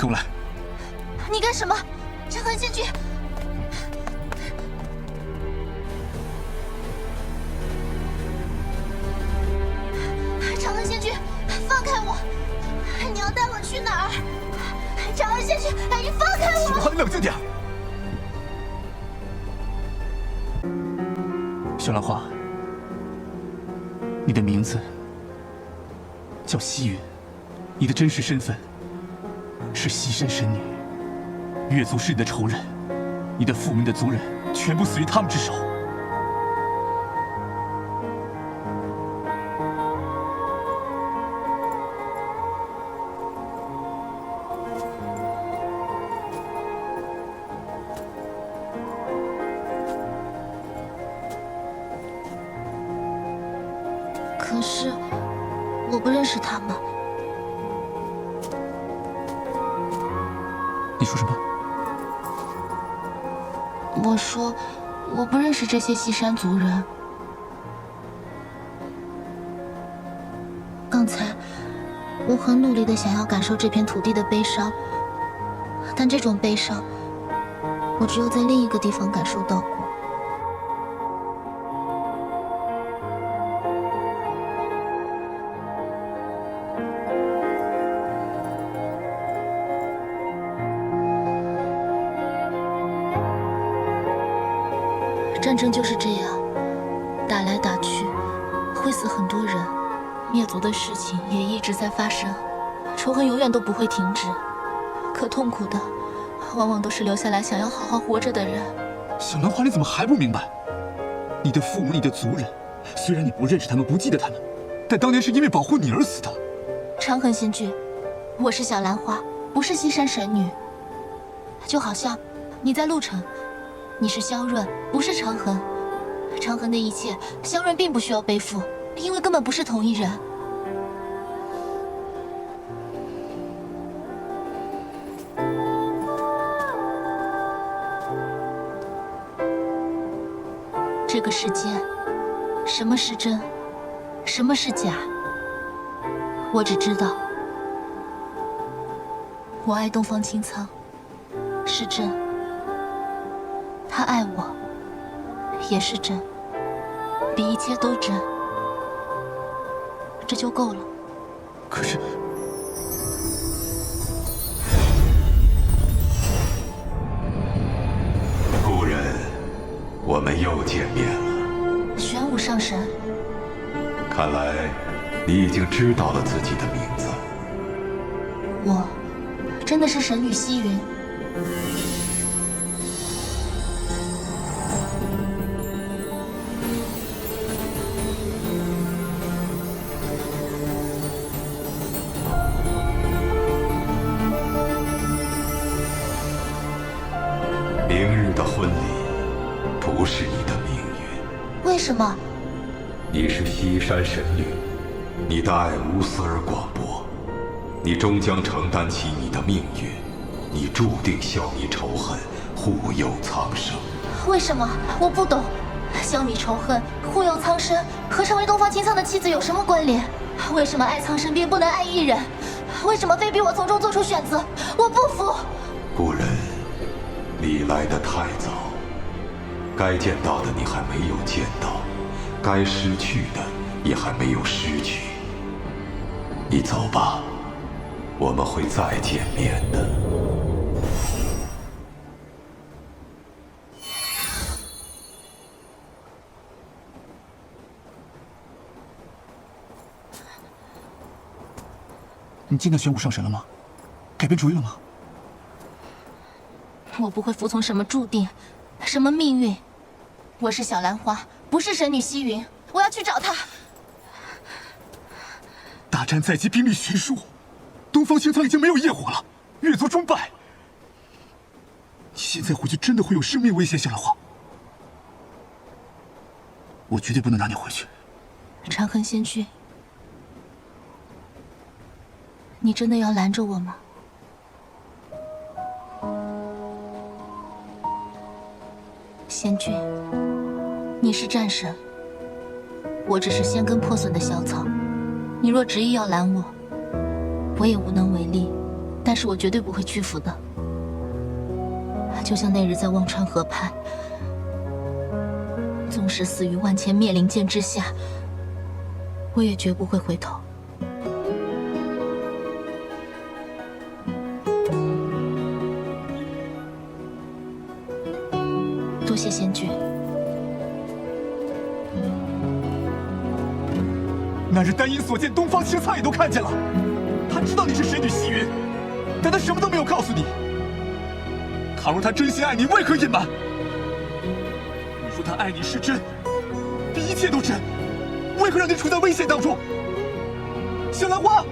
跟我来。你干什么？长恒仙君！长恒仙君，放开我！你要带我去哪儿？长恒仙君，你放开我！小兰花，你冷静点。小兰花，你的名字叫西云，你的真实身份是西山神女。月族是你的仇人，你的父母、的族人全部死于他们之手。可是我不认识他们。你说什么？我说我不认识这些西山族人。刚才我很努力的想要感受这片土地的悲伤，但这种悲伤，我只有在另一个地方感受到过。战争就是这样，打来打去，会死很多人，灭族的事情也一直在发生，仇恨永远都不会停止。可痛苦的，往往都是留下来想要好好活着的人。小兰花，你怎么还不明白？你的父母、你的族人，虽然你不认识他们、不记得他们，但当年是因为保护你而死的。长恨仙君，我是小兰花，不是西山神女。就好像你在陆城。你是萧润，不是长恒。长恒的一切，萧润并不需要背负，因为根本不是同一人。这个世间，什么是真，什么是假？我只知道，我爱东方青苍，是真。他爱我，也是真，比一切都真，这就够了。可是，故人，我们又见面了。玄武上神，看来你已经知道了自己的名字。我，真的是神女西云。什么？你是西山神女，你的爱无私而广博，你终将承担起你的命运，你注定消弭仇恨，护佑苍生。为什么？我不懂，消弭仇恨，护佑苍生，和成为东方青苍的妻子有什么关联？为什么爱苍生便不能爱一人？为什么非逼我从中做出选择？我不服。你来的太早。该见到的你还没有见到，该失去的也还没有失去。你走吧，我们会再见面的。你见到玄武上神了吗？改变主意了吗？我不会服从什么注定，什么命运。我是小兰花，不是神女西云。我要去找她。大战在即，兵力悬殊，东方青苍已经没有业火了，月族终败。你现在回去真的会有生命危险，小兰花。我绝对不能让你回去。长恒仙君，你真的要拦着我吗？仙君。你是战神，我只是仙根破损的小草。你若执意要拦我，我也无能为力。但。是我绝对不会屈服的。就像那日在忘川河畔，纵使死于万千灭灵剑之下，我也绝不会回头。谢仙君。那日丹音所见，东方青苍也都看见了。他知道你是神女袭云，但他什么都没有告诉你。倘若他真心爱你，为何隐瞒？你说他爱你是真，比一切都真，为何让你处在危险当中？小兰花。